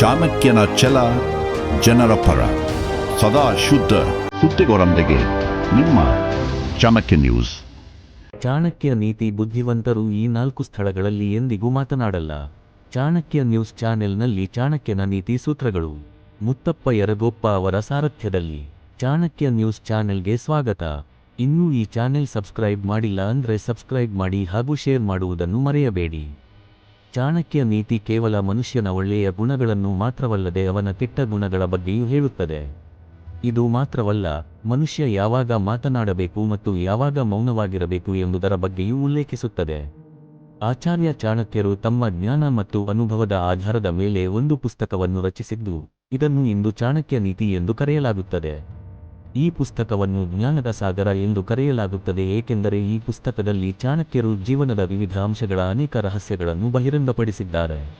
ಚಾಣಕ್ಯನ ಛಲ ಜನರ ಪರ. ಸದಾ ಶುದ್ಧ ಸುದ್ದಿಗೋರೊಂದಿಗೆ ನಿಮ್ಮ ಚಾಣಕ್ಯ ನ್ಯೂಸ್. ಚಾಣಕ್ಯ ನೀತಿ ಬುದ್ಧಿವಂತರು ಈ ನಾಲ್ಕು ಸ್ಥಳಗಳಲ್ಲಿ ಎಂದಿಗೂ ಮಾತನಾಡಲ್ಲ. ಚಾಣಕ್ಯ ನ್ಯೂಸ್ ಚಾನೆಲ್ನಲ್ಲಿ ಚಾಣಕ್ಯನ ನೀತಿ ಸೂತ್ರಗಳು. ಮುತ್ತಪ್ಪ ಯರಗೋಪ್ಪ ಅವರ ಸಾರಥ್ಯದಲ್ಲಿ ಚಾಣಕ್ಯ ನ್ಯೂಸ್ ಚಾನೆಲ್ಗೆ ಸ್ವಾಗತ. ಇನ್ನೂ ಈ ಚಾನೆಲ್ ಸಬ್ಸ್ಕ್ರೈಬ್ ಮಾಡಿಲ್ಲ ಅಂದರೆ ಸಬ್ಸ್ಕ್ರೈಬ್ ಮಾಡಿ ಹಾಗೂ ಶೇರ್ ಮಾಡುವುದನ್ನು ಮರೆಯಬೇಡಿ. ಚಾಣಕ್ಯ ನೀತಿ ಕೇವಲ ಮನುಷ್ಯನ ಒಳ್ಳೆಯ ಗುಣಗಳನ್ನು ಮಾತ್ರವಲ್ಲದೆ ಅವನ ಕೆಟ್ಟ ಗುಣಗಳ ಬಗ್ಗೆಯೂ ಹೇಳುತ್ತದೆ. ಇದು ಮಾತ್ರವಲ್ಲ, ಮನುಷ್ಯ ಯಾವಾಗ ಮಾತನಾಡಬೇಕು ಮತ್ತು ಯಾವಾಗ ಮೌನವಾಗಿರಬೇಕು ಎಂಬುದರ ಬಗ್ಗೆಯೂ ಉಲ್ಲೇಖಿಸುತ್ತದೆ. ಆಚಾರ್ಯ ಚಾಣಕ್ಯರು ತಮ್ಮ ಜ್ಞಾನ ಮತ್ತು ಅನುಭವದ ಆಧಾರದ ಮೇಲೆ ಒಂದು ಪುಸ್ತಕವನ್ನು ರಚಿಸಿದ್ದು, ಇದನ್ನು ಇಂದು ಚಾಣಕ್ಯ ನೀತಿ ಎಂದು ಕರೆಯಲಾಗುತ್ತದೆ. ಈ ಪುಸ್ತಕವನ್ನು ಜ್ಞಾನದ ಸಾಗರ ಎಂದು ಕರೆಯಲಾಗುತ್ತದೆ, ಏಕೆಂದರೆ ಈ ಪುಸ್ತಕದಲ್ಲಿ ಚಾಣಕ್ಯರು ಜೀವನದ ವಿವಿಧ ಅಂಶಗಳ ಅನೇಕ ರಹಸ್ಯಗಳನ್ನು ಬಹಿರಂಗಪಡಿಸಿದ್ದಾರೆ.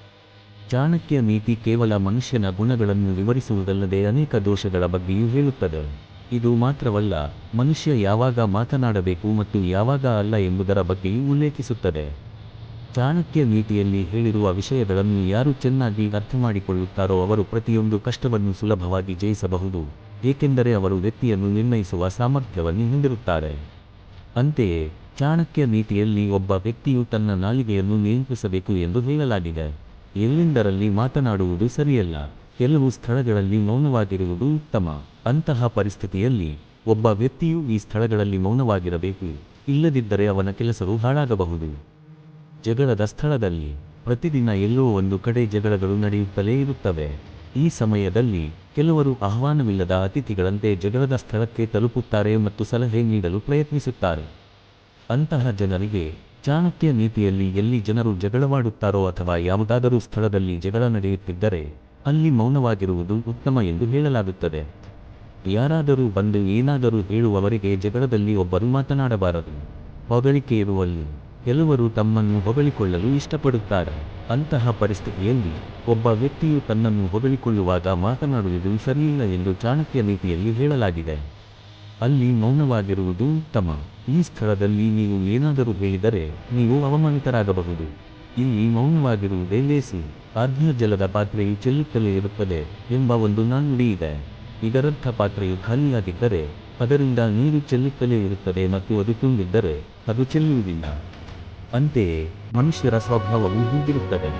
ಚಾಣಕ್ಯ ನೀತಿ ಕೇವಲ ಮನುಷ್ಯನ ಗುಣಗಳನ್ನು ವಿವರಿಸುವುದಲ್ಲದೆ ಅನೇಕ ದೋಷಗಳ ಬಗ್ಗೆಯೂ ಹೇಳುತ್ತದೆ. ಇದು ಮಾತ್ರವಲ್ಲ, ಮನುಷ್ಯ ಯಾವಾಗ ಮಾತನಾಡಬೇಕು ಮತ್ತು ಯಾವಾಗ ಅಲ್ಲ ಎಂಬುದರ ಬಗ್ಗೆಯೂ ಉಲ್ಲೇಖಿಸುತ್ತದೆ. ಚಾಣಕ್ಯ ನೀತಿಯಲ್ಲಿ ಹೇಳಿರುವ ವಿಷಯಗಳನ್ನು ಯಾರು ಚೆನ್ನಾಗಿ ಅರ್ಥಮಾಡಿಕೊಳ್ಳುತ್ತಾರೋ ಅವರು ಪ್ರತಿಯೊಂದು ಕಷ್ಟವನ್ನು ಸುಲಭವಾಗಿ ಜಯಿಸಬಹುದು. ಏಕೆಂದರೆ ಅವರು ವ್ಯಕ್ತಿಯನ್ನು ನಿರ್ಣಯಿಸುವ ಸಾಮರ್ಥ್ಯವನ್ನು ಹೊಂದಿರುತ್ತಾರೆ. ಅಂತೆಯೇ, ಚಾಣಕ್ಯ ನೀತಿಯಲ್ಲಿ ಒಬ್ಬ ವ್ಯಕ್ತಿಯು ತನ್ನ ನಾಲಿಗೆಯನ್ನು ನಿಯಂತ್ರಿಸಬೇಕು ಎಂದು ಹೇಳಲಾಗಿದೆ. ಎಲ್ಲೆಂದರಲ್ಲಿ ಮಾತನಾಡುವುದು ಸರಿಯಲ್ಲ, ಕೆಲವು ಸ್ಥಳಗಳಲ್ಲಿ ಮೌನವಾಗಿರುವುದು ಉತ್ತಮ. ಅಂತಹ ಪರಿಸ್ಥಿತಿಯಲ್ಲಿ ಒಬ್ಬ ವ್ಯಕ್ತಿಯು ಈ ಸ್ಥಳಗಳಲ್ಲಿ ಮೌನವಾಗಿರಬೇಕು, ಇಲ್ಲದಿದ್ದರೆ ಅವನ ಕೆಲಸವು ಹಾಳಾಗಬಹುದು. ಜಗಳದ ಸ್ಥಳದಲ್ಲಿ ಪ್ರತಿದಿನ ಎಲ್ಲೋ ಒಂದು ಕಡೆ ಜಗಳಗಳು ನಡೆಯುತ್ತಲೇ ಇರುತ್ತವೆ. ಈ ಸಮಯದಲ್ಲಿ ಕೆಲವರು ಆಹ್ವಾನವಿಲ್ಲದ ಅತಿಥಿಗಳಂತೆ ಜಗಳದ ಸ್ಥಳಕ್ಕೆ ತಲುಪುತ್ತಾರೆ ಮತ್ತು ಸಲಹೆ ನೀಡಲು ಪ್ರಯತ್ನಿಸುತ್ತಾರೆ. ಅಂತಹ ಜನರಿಗೆ ಚಾಣಕ್ಯ ನೀತಿಯಲ್ಲಿ ಎಲ್ಲಿ ಜನರು ಜಗಳವಾಡುತ್ತಾರೋ ಅಥವಾ ಯಾವುದಾದರೂ ಸ್ಥಳದಲ್ಲಿ ಜಗಳ ನಡೆಯುತ್ತಿದ್ದರೆ, ಅಲ್ಲಿ ಮೌನವಾಗಿರುವುದು ಉತ್ತಮ ಎಂದು ಹೇಳಲಾಗುತ್ತದೆ. ಯಾರಾದರೂ ಬಂದು ಏನಾದರೂ ಹೇಳುವವರೆಗೆ ಜಗಳದಲ್ಲಿ ಒಬ್ಬರು ಮಾತನಾಡಬಾರದು. ಹೊಗಳಿಕೆ ಇರುವಲ್ಲಿ ಕೆಲವರು ತಮ್ಮನ್ನು ಹೊಗಳಿಕೊಳ್ಳಲು ಇಷ್ಟಪಡುತ್ತಾರೆ. ಅಂತಹ ಪರಿಸ್ಥಿತಿಯಲ್ಲಿ ಒಬ್ಬ ವ್ಯಕ್ತಿಯು ತನ್ನನ್ನು ಹೊಗಳಿಕೊಳ್ಳುವಾಗ ಮಾತನಾಡುವುದು ಸರಿಯಿಲ್ಲ ಎಂದು ಚಾಣಕ್ಯ ನೀತಿಯಲ್ಲಿ ಹೇಳಲಾಗಿದೆ. ಅಲ್ಲಿ ಮೌನವಾಗಿರುವುದು ಉತ್ತಮ. ಈ ಸ್ಥಳದಲ್ಲಿ ನೀವು ಏನಾದರೂ ಹೇಳಿದರೆ ನೀವು ಅವಮಾನಿತರಾಗಬಹುದು. ಇಲ್ಲಿ ಮೌನವಾಗಿರುವುದೇ ಲೇಸಿ ಜಲದ ಪಾತ್ರೆಯು ಚೆಲ್ಲುತ್ತಲೇ ಇರುತ್ತದೆ ಎಂಬ ಒಂದು ನಾಣ್ಣುಡಿ ಇದೆ. ಇದರರ್ಥ ಪಾತ್ರೆಯು ಖಾಲಿಯಾಗಿದ್ದರೆ ಅದರಿಂದ ನೀರು ಚೆಲ್ಲುತ್ತಲೇ ಇರುತ್ತದೆ ಮತ್ತು ಅದು ತುಂಬಿದ್ದರೆ ಅದು ಚೆಲ್ಲುವುದಿಲ್ಲ. ಅಂತೆಯೇ ಮನುಷ್ಯರ ಸ್ವಭಾವವು ಹೀಗಿರುತ್ತದೆ.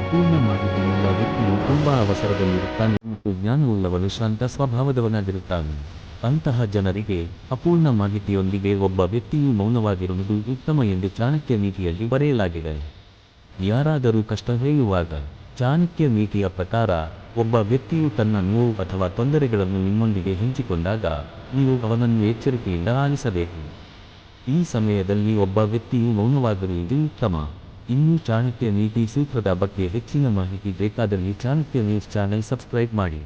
ಅಪೂರ್ಣ ಮಾಹಿತಿಯುಳ್ಳ ವ್ಯಕ್ತಿಯು ತುಂಬಾ ಅವಸರದಲ್ಲಿರುತ್ತಾನೆ ಮತ್ತು ಜ್ಞಾನವುಳ್ಳವನು ಶಾಂತ ಸ್ವಭಾವದವನಾಗಿರುತ್ತಾನೆ. ಅಂತಹ ಜನರಿಗೆ ಅಪೂರ್ಣ ಮಾಹಿತಿಯೊಂದಿಗೆ ಒಬ್ಬ ವ್ಯಕ್ತಿಯು ಮೌನವಾಗಿರುವುದು ಉತ್ತಮ ಎಂದು ಚಾಣಕ್ಯ ನೀತಿಯಲ್ಲಿ ಬರೆಯಲಾಗಿದೆ. ಯಾರಾದರೂ ಕಷ್ಟ ಹೇಳುವಾಗ ಚಾಣಕ್ಯ ನೀತಿಯ ಪ್ರಕಾರ ಒಬ್ಬ ವ್ಯಕ್ತಿಯು ತನ್ನ ನೋವು ಅಥವಾ ತೊಂದರೆಗಳನ್ನು ನಿಮ್ಮೊಂದಿಗೆ ಹಂಚಿಕೊಂಡಾಗ ನೀವು ಅವನನ್ನು ಎಚ್ಚರಿಕೆಯಿಂದ ಆಲಿಸಬೇಕು. ಈ ಸಮಯದಲ್ಲಿ ಒಬ್ಬ ವ್ಯಕ್ತಿಯು ಮೌನವಾಗಿರುವುದು ಉತ್ತಮ ಇನ್ನು ಚಾಣಕ್ಯ ನೀತಿ ಸೂತ್ರದ ಬಗ್ಗೆ ಹೆಚ್ಚಿನ ಮಾಹಿತಿ ಬೇಕಾದಲ್ಲಿ ಚಾಣಕ್ಯ ನ್ಯೂಸ್ ಚಾನೆಲ್ ಸಬ್ಸ್ಕ್ರೈಬ್ ಮಾಡಿ.